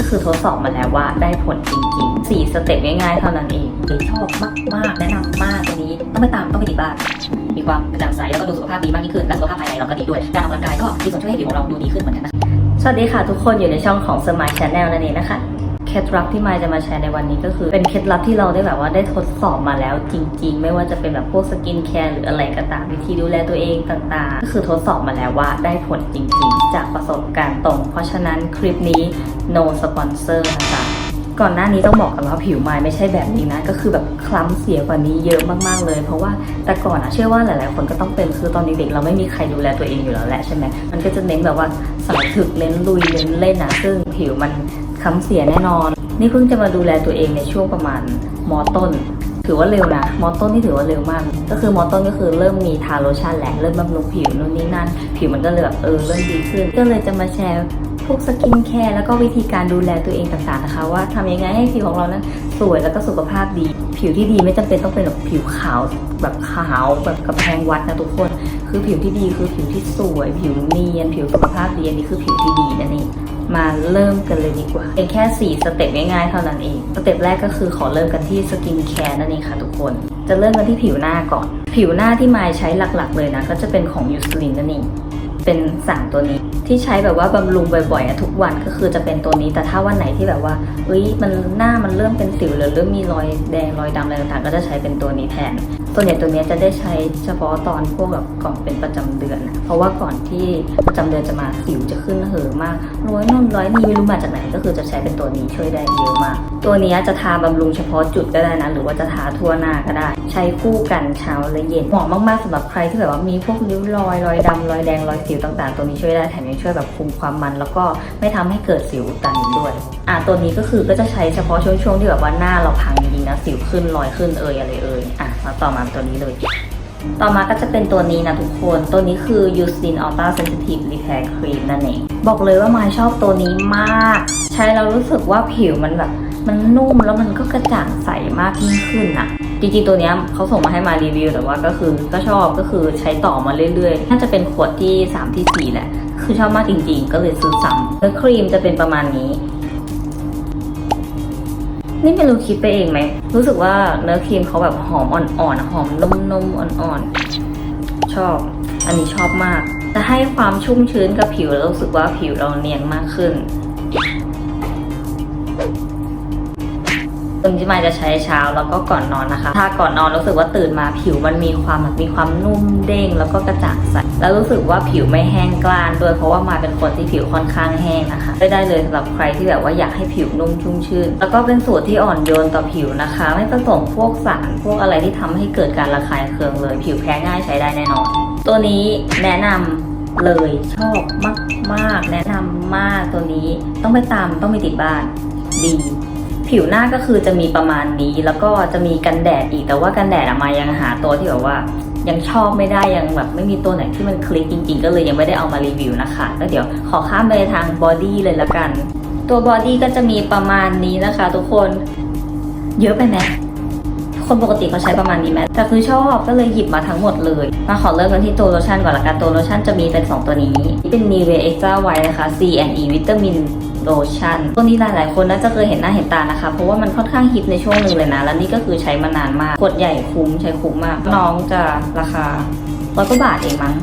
ก็คือทดสอบมาแล้วว่าได้ผลจริงๆ4สเต็ปง่ายๆ เท่านั้นเองชอบมากๆ แนะนำมากอันนี้ต้องไปตามต้องไปติดบ้างมีความกระจ่างใสแล้วก็ดูสุขภาพดีมากยิ่งขึ้นและสุขภาพภายในเราก็ดีด้วยการออกกำลังกายก็มีส่วนช่วยให้ผิวของเราดูดีขึ้นเหมือนกันนะสวัสดีค่ะทุกคนอยู่ในช่องของ Smile Channel นั่นเองนะคะ เคล็ดลับที่มายจะมาแชร์ในวันนี้ก็คือ เป็นเคล็ดลับที่เราได้แบบว่าได้ทดสอบมาแล้วจริง ๆ ไม่ว่าจะเป็นแบบพวกสกินแคร์หรืออะไรก็ตามวิธีดูแลตัวเองต่างๆ ก็คือทดสอบมาแล้วว่าได้ผลจริง ๆ จากประสบการณ์ตรง เพราะฉะนั้นคลิปนี้ no sponsor นะคะก่อนหน้านี้ต้องบอกกันว่าผิวมายไม่ใช่แบบนี้นะ ก็คือแบบคล้ำเสียกว่านี้เยอะมากๆเลย เพราะว่าแต่ก่อนอะเชื่อว่าหลายๆ คนก็ต้องเป็นคือตอนเด็กๆเราไม่มีใครดูแลตัวเองอยู่แล้วแหละใช่ไหมมันก็จะเน้นแบบว่าสายถึกเน้นลุยเน้นเล่นนะซึ่งผิวมัน ค้ำเสียแน่นอน นี่เพิ่งจะมาดูแลตัวเองในช่วงประมาณมอต้น ถือว่าเร็วนะมอต้นที่ถือว่าเร็วมาก ก็คือมอต้นก็คือเริ่มมีทาโลชั่นแหละเริ่มบำรุงผิวนู่นนี่นั่น ผิวมันก็เลยแบบเออเริ่มดีขึ้น ก็เลยจะมาแชร์พวกสกินแคร์แล้วก็วิธีการดูแลตัวเองต่างๆนะคะ ว่าทำยังไงให้ผิวของเรานั้นสวยแล้วก็สุขภาพดี ผิวที่ดีไม่จำเป็นต้องเป็นแบบผิวขาวแบบขาวแบบกระแพงวัดนะทุกคน คือผิวที่ดีคือผิวที่สวย ผิวเนียนผิวสุขภาพดีอันนี้คือผิวที่ดีนั่นเอง มาเริ่มกันเลยดีกว่าเป็นแค่ 4 สเต็ปง่ายๆ เท่านั้นเอง สเต็ปแรกก็คือขอเริ่มกันที่สกินแคร์นั่นเองค่ะทุกคน จะเริ่มกันที่ผิวหน้าก่อน ผิวหน้าที่มายใช้หลักๆ เลยนะ ก็จะเป็นของยูสลินนั่นเอง เป็น 3 ตัวนี้ ที่ใช้แบบว่าบำรุงบ่อยๆอะทุกวันก็คือจะเป็นตัวนี้ แต่ถ้าวันไหนที่แบบว่าเอ้ยมันหน้ามันเริ่มเป็นสิวหรือเริ่มมีรอยแดงรอยดำอะไรต่างๆ ก็จะใช้เป็นตัวนี้แทนตัวเนี้ยตัวเนี้ยจะได้ใช้เฉพาะตอนพวกแบบก่อนเป็นประจำเดือนนะเพราะว่าก่อนที่ประจำเดือนจะมาสิวจะขึ้นเหอะมากร้อยนุ่นร้อยนี่ไม่รู้มาจากไหนก็คือจะใช้เป็นตัวนี้ช่วยได้เยอะมาก ตัวนี้จะทาบำรุงเฉพาะจุดก็ได้นะหรือว่าจะทาทั่วหน้าก็ได้ ใช้คู่กันเช้าและเย็นเหมาะมากๆสำหรับใครที่แบบว่ามีพวกริ้วรอยรอยดำรอยแดงรอยสิวต่างๆ ตัวนี้ช่วยได้แถมยังช่วยแบบคุมความมัน แล้วก็ไม่ทำให้เกิดสิวอุดตันด้วย อะตัวนี้ก็คือก็จะใช้เฉพาะช่วงๆที่แบบว่าหน้าเราพังจริงๆนะสิวขึ้นรอยขึ้นเอยอะไรเอยอะมาต่อมาตัวนี้เลยต่อมาก็จะเป็นตัวนี้นะทุกคน ตัวนี้คือ Eucerin Ultra Sensitive Repair Cream นั่นเอง บอกเลยว่ามาชอบตัวนี้มาก ใช้แล้วรู้สึกว่าผิวมันแบบ มันนุ่มแล้วมันก็กระจ่างใสมากยิ่งขึ้นอะจริงๆ ตัวนี้เขาส่งมาให้มารีวิว แต่ว่าก็คือก็ชอบก็คือใช้ต่อมาเรื่อยๆ น่าจะเป็นขวดที่ 3 ที่ 4 แหละ คือชอบมากจริงๆ ก็เลยซื้อซ้ำเนื้อครีมจะเป็นประมาณนี้ นี่ไม่รู้คิดไปเองไหม รู้สึกว่าเนื้อครีมเขาแบบหอมอ่อนๆหอมนุ่มๆอ่อนๆ ชอบ อันนี้ชอบมาก จะให้ความชุ่มชื้นกับผิวแล้วรู้สึกว่าผิวเราเนียนมากขึ้น ตัวนี้มายจะใช้เช้าแล้วก็ก่อนนอนนะคะ ถ้าก่อนนอนรู้สึกว่าตื่นมาผิวมันมีความแบบมีความนุ่มเด้งแล้วก็กระจ่างใส แล้วรู้สึกว่าผิวไม่แห้งกร้านด้วยเพราะว่ามายเป็นคนที่ผิวค่อนข้างแห้งนะคะได้ได้เลยสำหรับใครที่แบบว่าอยากให้ผิวนุ่มชุ่มชื่น แล้วก็เป็นสูตรที่อ่อนโยนต่อผิวนะคะ ไม่ผสมพวกสารพวกอะไรที่ทำให้เกิดการระคายเคืองเลย ผิวแพ้ง่ายใช้ได้แน่นอน ตัวนี้แนะนำเลยชอบมาก ๆ แนะนำมากตัวนี้ต้องไปตามต้องไปติดบ้านดี ผิวหน้าก็คือจะมีประมาณนี้ แล้วก็จะมีกันแดดอีกแต่ว่ากันแดดอะมายังหาตัวที่แบบว่า ยังชอบไม่ได้ยังแบบไม่มีตัวไหนที่มันคลิกจริง ๆ ก็เลยยังไม่ได้เอามารีวิวนะคะก็เดี๋ยวขอข้ามไปทางบอดี้เลยละกัน ตัวบอดี้ก็จะมีประมาณนี้นะคะทุกคนเยอะไปไหมคนปกติเขาใช้ประมาณนี้ไหมแต่คือชอบก็เลยหยิบมาทั้งหมดเลย มาขอเริ่มกันที่ตัวโลชั่นก่อนละกัน ตัวโลชั่นจะมีเป็น 2 ตัวนี้ เป็น Nivea Extra White นะคะ C and E วิตามิน โลชั่น ตัวนี้หลายๆคนน่าจะเคยเห็นหน้าเห็นตานะคะ เพราะว่ามันค่อนข้างฮิตในช่วงหนึ่งเลยนะ แล้วนี่ก็คือใช้มานานมาก กดใหญ่คุ้มใช้คุ้มมาก น้องจะราคาร้อยกว่าบาทเองมั้ง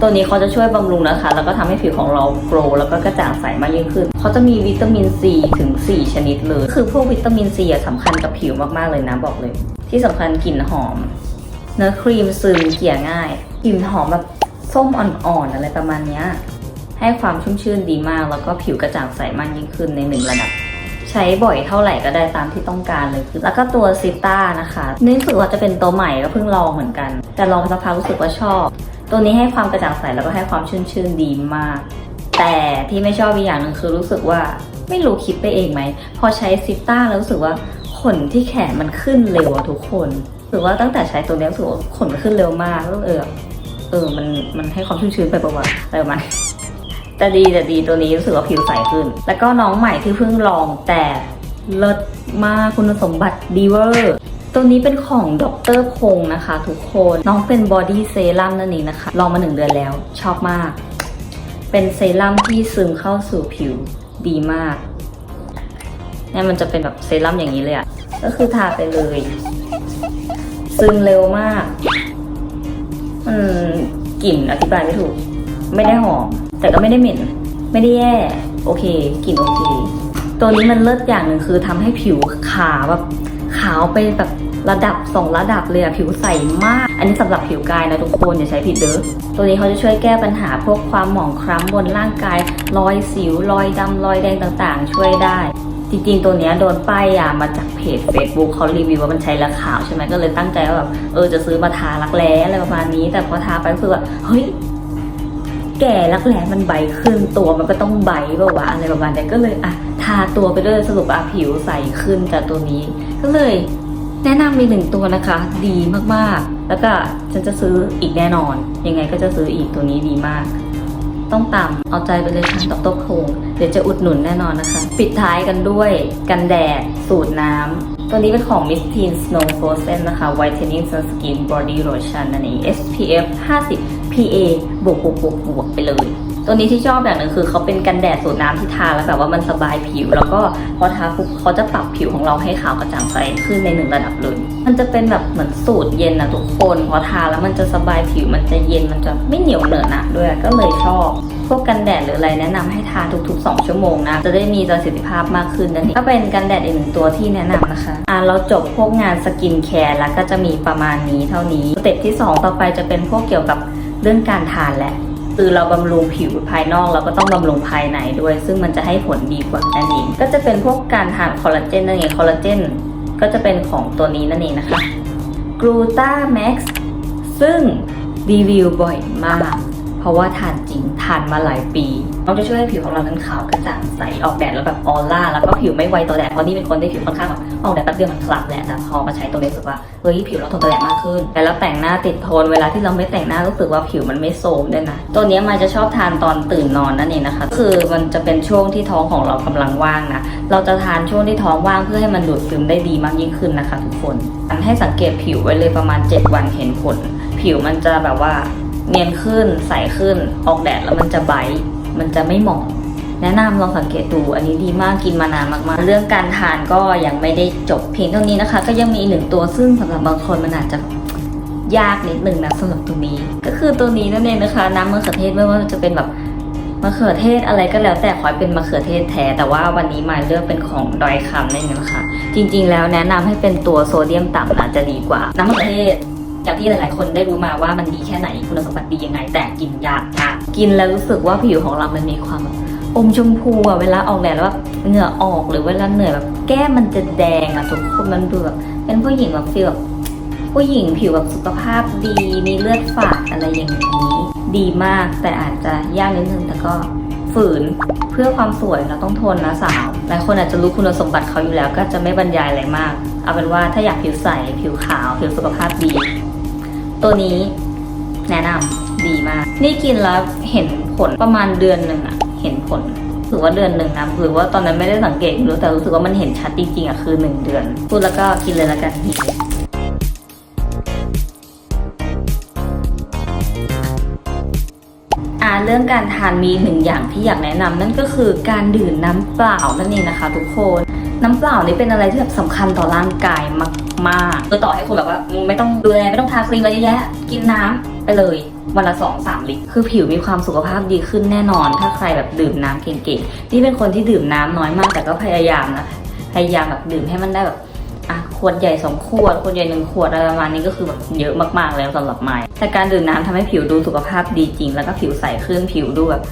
ตัวนี้เขาจะช่วยบำรุงนะคะ แล้วก็ทำให้ผิวของเราโกรว์แล้วก็กระจ่างใสมากยิ่งขึ้น เขาจะมีวิตามินซีถึง 4 ชนิดเลย คือพวกวิตามินซีสำคัญกับผิวมากๆเลยนะบอกเลย ที่สำคัญกลิ่นหอม เนื้อครีมซึมเกลี่ยง่าย กลิ่นหอมแบบส้มอ่อนๆอะไรประมาณเนี้ย ให้ความชุ่มชื่นดีมาก แล้วก็ผิวกระจ่างใสมากยิ่งขึ้นในหนึ่งระดับ ใช้บ่อยเท่าไหร่ก็ได้ตามที่ต้องการเลยคือแล้วก็ตัวซิต้านะคะนี่รู้สึกว่าจะเป็นตัวใหม่ก็เพิ่งลองเหมือนกัน แต่ลองสักพักรู้สึกว่าชอบ ตัวนี้ให้ความกระจ่างใสแล้วก็ให้ความชุ่มชื่นดีมาก แต่ที่ไม่ชอบอีกอย่างหนึ่งคือรู้สึกว่าไม่รู้คิดไปเองไหม พอใช้ซิต้าแล้วรู้สึกว่าขนที่แขนมันขึ้นเร็วทุกคนหรู้สึกว่าตั้งแต่ใช้ตัวนี้รู้สึกว่าขนมันขึ้นเร็วมากแล้วเออเออมันมันให้ความชุ่มชื้นไปประวัติอะไรประมาณ แต่ดีแต่ดีตัวนี้รู้สึกว่าผิวใสขึ้น แล้วก็น้องใหม่ที่เพิ่งลองแต่เลิศมากคุณสมบัติดีเวอร์ตัวนี้เป็นของดรพงษ์นะคะ ทุกคนน้องเป็นบอดี้เซรั่มนั่นเองนะคะ ลองมาหนึ่งเดือนแล้ว ชอบมาก เป็นเซรั่มที่ซึมเข้าสู่ผิวดีมากเนี่ยมันจะเป็นแบบเซรั่มอย่างนี้เลยอะก็คือทาไปเลย ซึมเร็วมากมันกลิ่นอธิบายไม่ถูก ไม่ได้หอม แต่ก็ไม่ได้เหม็น ไม่ได้แย่ โอเคกลิ่นโอเค ตัวนี้มันเลิศอย่างหนึ่งคือทำให้ผิวขาวแบบขาวไปแบบระดับสองระดับเลยอะผิวใสมาก อันนี้สำหรับผิวกายนะทุกคนอย่าใช้ผิดเด้อตัวนี้เขาจะช่วยแก้ปัญหาพวกความหมองคล้ำบนร่างกาย รอยสิว รอยดำรอยแดงต่างๆ ช่วยได้จริงๆ ตัวเนี้ยโดนป้ายยามาจากเพจ Facebook เขารีวิวว่ามันใช้แล้วขาวใช่ไหมก็เลยตั้งใจว่าแบบเออจะซื้อมาทารักแร้อะไรประมาณนี้ แต่พอทาไปรู้สึกว่าเฮ้ย แก่รักแร้มันใบขึ้นตัวมันก็ต้องใบแบบว่าอะไรประมาณนี้ก็เลยอะทาตัวไปเลยสรุปอะผิวใสขึ้นจากตัวนี้ ก็เลย แนะนำมีหนึ่งตัวนะคะ ดีมากๆ แล้วก็ฉันจะซื้ออีกแน่นอน ยังไงก็จะซื้ออีกตัวนี้ดีมาก ต้องตามเอาใจไปเลยค่ะดรโคงเดี๋ยวจะอุดหนุนแน่นอนนะคะ ปิดท้ายกันด้วยกันแดด สูตรน้ำตัวนี้เป็นของ Miss Teen Snow Frozen นะคะ Whitening Sunscreen Body Lotion นั่นเอง SPF 50 PA บวกบวกบวกบวกไปเลย ตัวนี้ที่ชอบอย่างหนึ่งคือเขาเป็นกันแดดสูตรน้ำที่ทาแล้วแบบว่ามันสบายผิว แล้วก็พอทาปุ๊บเขาจะปรับผิวของเราให้ขาวกระจ่างใสขึ้นในหนึ่งระดับเลย มันจะเป็นแบบเหมือนสูตรเย็นนะทุกคนพอทาแล้วมันจะสบายผิวมันจะเย็นมันจะไม่เหนียวเหนอะหนะด้วยก็เลยชอบพวกกันแดดหรืออะไรแนะนำให้ทาทุกๆ 2 ชั่วโมงนะ จะได้มีประสิทธิภาพมากขึ้นนั่นเองก็เป็นกันแดดอีกหนึ่งตัวที่แนะนำนะคะ อ่าเราจบพวกงานสกินแคร์แล้วก็จะมีประมาณนี้เท่านี้สเต็ปที่ 2 ต่อไปจะเป็นพวกเกี่ยวกับ เรื่องการทานแหละคือเราบำรุงผิวภายนอกเราก็ต้องบำรุงภายในด้วย ซึ่งมันจะให้ผลดีกว่านั่นเอง ก็จะเป็นพวกการทานคอลลาเจนนั่นเองคอลลาเจนก็จะเป็นของตัวนี้นั่นเองนะคะกลูตาแม็กซ์ซึ่งรีวิวบ่อยมาก เพราะว่าทานจริงทานมาหลายปีมันจะช่วยให้ผิวของเรานั้นขาวกระจ่างใสออกแดดแล้วแบบออร่าแล้วก็ผิวไม่ไวต่อแดดเพราะนี่เป็นคนที่ผิวค่อนข้างแบบออกแดดแป๊บเดียวมันคล้ำแหละแต่พอมาใช้ตัวนี้รู้สึกว่าเฮ้ยผิวเราทนต่อแดดมากขึ้น แต่แล้วแต่งหน้าติดโทนเวลาที่เราไม่แต่งหน้ารู้สึกว่าผิวมันไม่โทมด้วยนะตัวนี้มันจะชอบทานตอนตื่นนอนนั่นเองนะคะ คือมันจะเป็นช่วงที่ท้องของเรากำลังว่างนะเราจะทานช่วงที่ท้องว่างเพื่อให้มันดูดซึมได้ดีมากยิ่งขึ้นนะคะ ทุกคนอันให้สังเกตผิวไว้เลยประมาณ 7 วันเห็นผล ผิวมันจะแบบว่า เนียนขึ้นใสขึ้นออกแดดแล้วมันจะไบมันจะไม่หมองแนะนำลองสังเกตดูอันนี้ดีมากกินมานานมากๆ เรื่องการทานก็ยังไม่ได้จบเพียงเท่านี้นะคะ ก็ยังมีอีกหนึ่งตัวซึ่งสำหรับบางคนมันอาจจะยากนิดนึงนะสำหรับตัวนี้ ก็คือตัวนี้นั่นเองนะคะ น้ำมะเขือเทศไม่ว่าจะเป็นแบบมะเขือเทศอะไรก็แล้วแต่ขอให้เป็นมะเขือเทศแท้แต่ว่าวันนี้มาเลือกเป็นของดอยคำนั่นเองนะคะ จริงๆ แล้วแนะนำให้เป็นตัวโซเดียมต่ำนะจะดีกว่า น้ำมะเขือเทศ อย่างที่หลาย ๆ คนได้รู้มาว่ามันดีแค่ไหนคุณสมบัติดียังไง แต่กินยากค่ะกินแล้วรู้สึกว่าผิวของเรามันมีความแบบอมชมพูอะเวลาออกแดดแล้วแบบเหงื่อออกหรือเวลาเหนื่อยแบบแก้มมันจะแดงอะทุกคนมันดูแบบเป็นผู้หญิงแบบฟีลแบบผู้หญิงผิวแบบสุขภาพดีมีเลือดฝาดอะไรอย่างนี้ ดีมากแต่อาจจะยากนิดนึงแต่ก็ฝืนเพื่อความสวยเราต้องทนนะสาวหลายคนอาจจะรู้คุณสมบัติเขาอยู่แล้ว ก็จะไม่บรรยายอะไรมาก เอาเป็นว่าถ้าอยากผิวใสผิวขาว ผิวสุขภาพดี ตัวนี้แนะนำดีมาก นี่กินแล้วเห็นผลประมาณเดือนหนึ่งอะเห็นผลถือว่าเดือนหนึ่งนะหรือว่าตอนนั้นไม่ได้สังเกตรู้แต่รู้สึกว่ามันเห็นชัดจริงๆอะคือหนึ่งเดือน พูดแล้วก็กินเลยละกันอ่าเรื่องการทานมีหนึ่งอย่างที่อยากแนะนำนั่นก็คือการดื่มน้ำเปล่านั่นเองนะคะ ทุกคน น้ำเปล่านี่เป็นอะไรที่แบบสำคัญต่อร่างกาย มากๆคือต่อให้คุณแบบว่าไม่ต้องดูแลไม่ต้องทาครีมอะไรเยอะแยะ กินน้ำไปเลยวันละสองสามลิตร คือผิวมีความสุขภาพดีขึ้นแน่นอน ถ้าใครแบบดื่มน้ำเก่งๆ นี่เป็นคนที่ดื่มน้ำน้อยมากแต่ก็พยายามนะ พยายามแบบดื่มให้มันได้แบบอะขวดใหญ่สองขวดขวดใหญ่หนึ่งขวดอะไรประมาณนี้ก็คือแบบเยอะมากๆแล้วสำหรับไม้แต่การดื่มน้ำทำให้ผิวดูสุขภาพดีจริง แล้วก็ผิวใสขึ้นผิวดูแบบ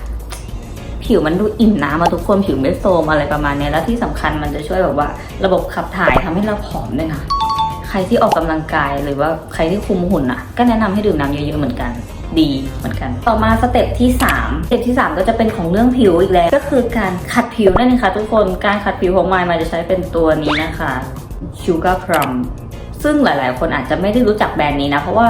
ผิวมันดูอิ่มน้ำมาทุกคนผิวไม่โทมอะไรประมาณนี้แล้วที่สำคัญมันจะช่วยแบบว่า ระบบขับถ่ายทำให้เราผอมด้วยนะ ใครที่ออกกำลังกายหรือว่าใครที่คุมหุ่นอะ ก็แนะนำให้ดื่มน้ำเยอะๆเหมือนกัน ดีเหมือนกัน ต่อมาสเต็ปที่3สเต็ปที่ 3 ก็จะเป็นของเรื่องผิวอีกแล้ว ก็คือการขัดผิวนั่นเองค่ะทุกคนการขัดผิวของไมล์มาจะใช้เป็นตัวนี้นะคะ Sugar Plum ซึ่งหลาย ๆ คนอาจจะไม่ได้รู้จักแบรนด์นี้นะ เพราะว่า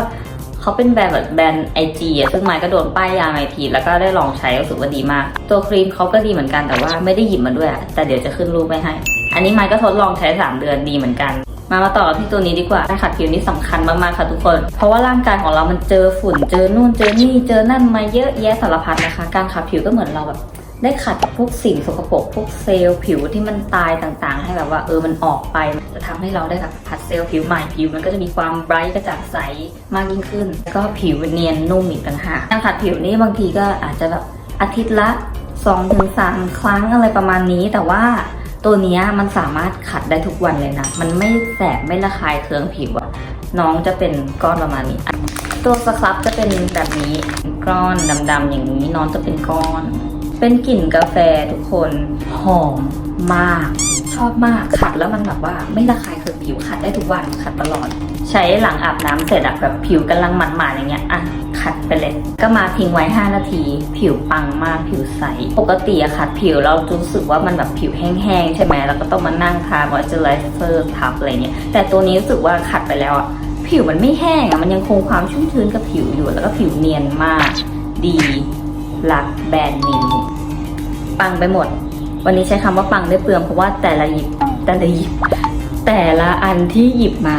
เขาเป็นแบรนด์แบบแบรนด์ไอจีอะซึ่งไมค์ก็โดนป้ายยาไอทีแล้วก็ได้ลองใช้รู้สึกว่าดีมาก ตัวครีมเขาก็ดีเหมือนกันแต่ว่าไม่ได้หยิบมาด้วยอะแต่เดี๋ยวจะขึ้นรูปไว้ให้ อันนี้ไมค์ก็ทดลองใช้ 3 เดือนดีเหมือนกัน มามาต่อกันที่ตัวนี้ดีกว่าการขัดผิวนี่สำคัญมากๆค่ะทุกคน เพราะว่าร่างกายของเรามันเจอฝุ่น เจอนู่นเจอนี่เจอนั่นมาเยอะแยะสารพัดนะคะ การขัดผิวก็เหมือนเราแบบได้ขัดพวกสิ่งสกปรกพวกเซลล์ผิวที่มันตายต่างๆ ให้แบบว่าเออมันออกไปจะทำให้เราได้แบบผัดเซลล์ผิวใหม่ผิว มันก็จะมีความไบรท์กระจ่างใสมากยิ่งขึ้น แล้วก็ผิวเนียนนุ่มอีกต่างหากการขัดผิวนี่บางทีก็อาจจะแบบอาทิตย์ละ 2-3ถึงครั้งอะไรประมาณนี้แต่ว่า ตัวนี้มันสามารถขัดได้ทุกวันเลยนะ มันไม่แสบไม่ระคายเคืองผิวอะน้องจะเป็นก้อนประมาณนี้ ตัวสครับจะเป็นแบบนี้ก้อนดำๆอย่างนี้น้องจะเป็นก้อน เป็นกลิ่นกาแฟทุกคนหอมมาก อบมากขัดแล้วมันแบบว่าไม่ระคายเคืองผิวขัดได้ทุกวันขัดตลอด ใช้หลังอาบน้ำเสร็จอะแบบผิวกำลังหมันๆอย่างเงี้ยอะขัดไปเลย ก็มาทิ้งไว้ 5 นาที ผิวปังมากผิวใส ปกติอะขัดผิวเรารู้สึกว่ามันแบบผิวแห้งๆใช่ไหมแล้วก็ต้องมานั่งทามอยเจอร์ไรเซอร์ทับอะไรเงี้ยแต่ตัวนี้รู้สึกว่าขัดไปแล้วอะผิวมันไม่แห้งอะมันยังคงความชุ่มชื้นกับผิวอยู่แล้วก็ผิวเนียนมาก ดีรักแบรนด์นี้ปังไปหมด วันนี้ใช้คำว่าปังได้เปลืองเพราะว่าแต่ละหยิบแต่ละหยิบ แต่ละอันที่หยิบมา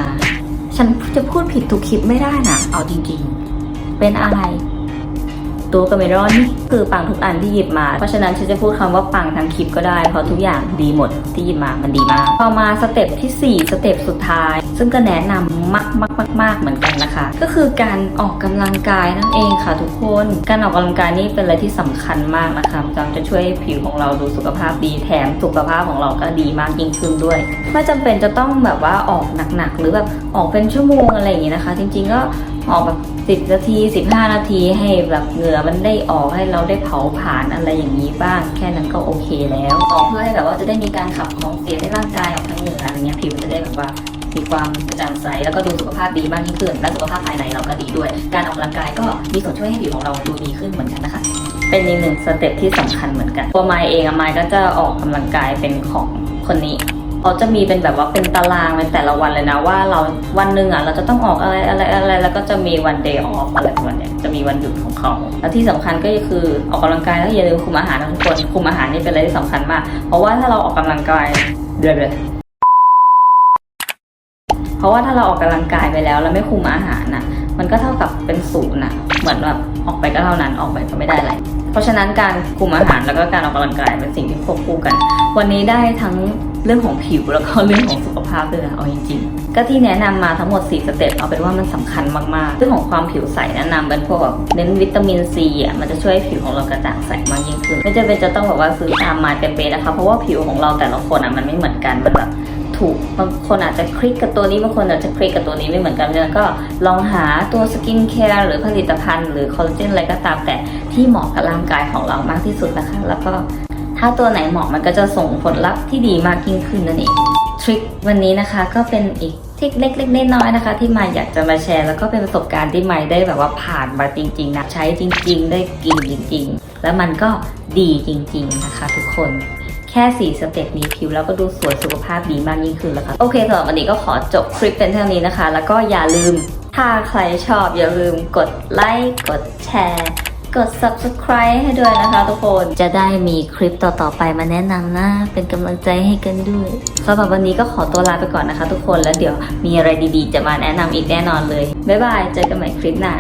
ฉันจะพูดผิดทุกคลิปไม่ได้นะเอาจริงๆ เป็นอะไร ตัวกาเมรอนนี่คือปังทุกอันที่หยิบมา เพราะฉะนั้นฉันจะพูดคำว่าปังทั้งคลิปก็ได้ เพราะทุกอย่างดีหมดที่หยิบมามันดีมากพอมาสเต็ปที่ 4 สเต็ปสุดท้าย ซึ่งก็แนะนำมากมากมากมากเหมือนกันนะคะ ก็คือการออกกำลังกายนั่นเองค่ะทุกคน การออกกำลังกายนี่เป็นอะไรที่สำคัญมากนะคะมันจะช่วยผิวของเราดูสุขภาพดีแถมสุขภาพของเราก็ดีมากยิ่งขึ้นด้วย ไม่จำเป็นจะต้องแบบว่าออกหนักๆหรือแบบออกเป็นชั่วโมงอะไรอย่างนี้นะคะ จริงๆก็ออกแบบ 10 นาที 15 นาทีให้แบบเหงื่อมันได้ออกให้เราได้เผาผลาญอะไรอย่างนี้บ้าง แค่นั้นก็โอเคแล้วออกเพื่อให้แบบว่าจะได้มีการขับของเสียในร่างกายออกทางเหงื่ออะไรเงี้ยผิวจะได้แบบว่า มีความกระจ่างใสแล้วก็ดูสุขภาพดีมากยิ่งขึ้น และสุขภาพภายในเราก็ดีด้วย การออกกำลังกายก็มีส่วนช่วยให้ผิวของเราดูดีขึ้นเหมือนกันนะคะเป็นอีกหนึ่งสเต็ปที่สำคัญเหมือนกัน ตัวไมค์เองอะไมค์ก็จะออกกำลังกายเป็นของคนนี้เขาจะมีเป็นแบบว่าเป็นตารางเป็นแต่ละวันเลยนะว่าเราวันหนึ่งอะเราจะต้องออกอะไรอะไรอะไรแล้วก็จะมีวันเดย์ออฟอะไรประมาณเนี้ยจะมีวันหยุดของเขา แล้วที่สำคัญก็คือออกกำลังกายแล้วอย่าลืมคุมอาหารนะทุกคนคุมอาหารนี่เป็นอะไรที่สำคัญมาก เพราะว่าถ้าเราออกกำลังกายเดือดเลย เพราะว่าถ้าเราออกกำลังกายไปแล้ว แล้วไม่คุมอาหารน่ะ มันก็เท่ากับเป็นศูนย์น่ะ เหมือนแบบออกไปก็เท่านั้นออกไปก็ไม่ได้อะไรเพราะฉะนั้นการคุมอาหารแล้วก็การออกกำลังกายเป็นสิ่งที่ควบคู่กัน วันนี้ได้ทั้งเรื่องของผิวแล้วก็เรื่องของสุขภาพด้วยนะเอาจริงๆ ก็ที่แนะนำมาทั้งหมด 4 สเต็ปเอาเป็นว่ามันสำคัญมากๆ เรื่องของความผิวใสแนะนำเป็นพวกแบบเน้นวิตามินซีอะมันจะช่วยให้ผิวของเรากระจ่างใสมากยิ่งขึ้น ไม่จำเป็นจะต้องแบบว่าซื้อตามมาเป๊ะๆนะคะ เพราะว่าผิวของเราแต่ละคนอะมันไม่เหมือนกันมันแบบ ถูกบางคนอาจจะคลิกกับตัวนี้บางคนอาจจะคลิกกับตัวนี้ไม่เหมือนกันเพราะฉะนั้นก็ลองหาตัวสกินแคร์หรือผลิตภัณฑ์หรือคอลลาเจนอะไรก็ตามแต่ที่เหมาะกับร่างกายของเรามากที่สุดนะคะ แล้วก็ถ้าตัวไหนเหมาะมันก็จะส่งผลลัพธ์ที่ดีมากยิ่งขึ้นนั่นเองทริควันนี้นะคะก็เป็นอีกทริคเล็กๆน้อยๆนะคะ ที่มาอยากจะมาแชร์ แล้วก็เป็นประสบการณ์ที่ไมายได้แบบว่าผ่านมาจริงๆนะใช้จริง ๆ ได้กินจริง ๆ แล้วมันก็ดีจริง ๆนะคะ ทุกคน แค่4สเต็ปนี้ผิวแล้วก็ดูสวยสุขภาพดีมากยิ่งขึ้นแล้วค่ะ โอเคสำหรับวันนี้ก็ขอจบคลิปเป็นเท่านี้นะคะ แล้วก็อย่าลืมถ้าใครชอบอย่าลืมกดไลค์กดแชร์กด subscribe ให้ด้วยนะคะทุกคน จะได้มีคลิปต่อๆไปมาแนะนำนะ เป็นกำลังใจให้กันด้วยสำหรับวันนี้ก็ขอตัวลาไปก่อนนะคะทุกคน แล้วเดี๋ยวมีอะไรดีๆ จะมาแนะนำอีกแน่นอนเลย บ๊ายบาย เจอกันใหม่คลิปหน้า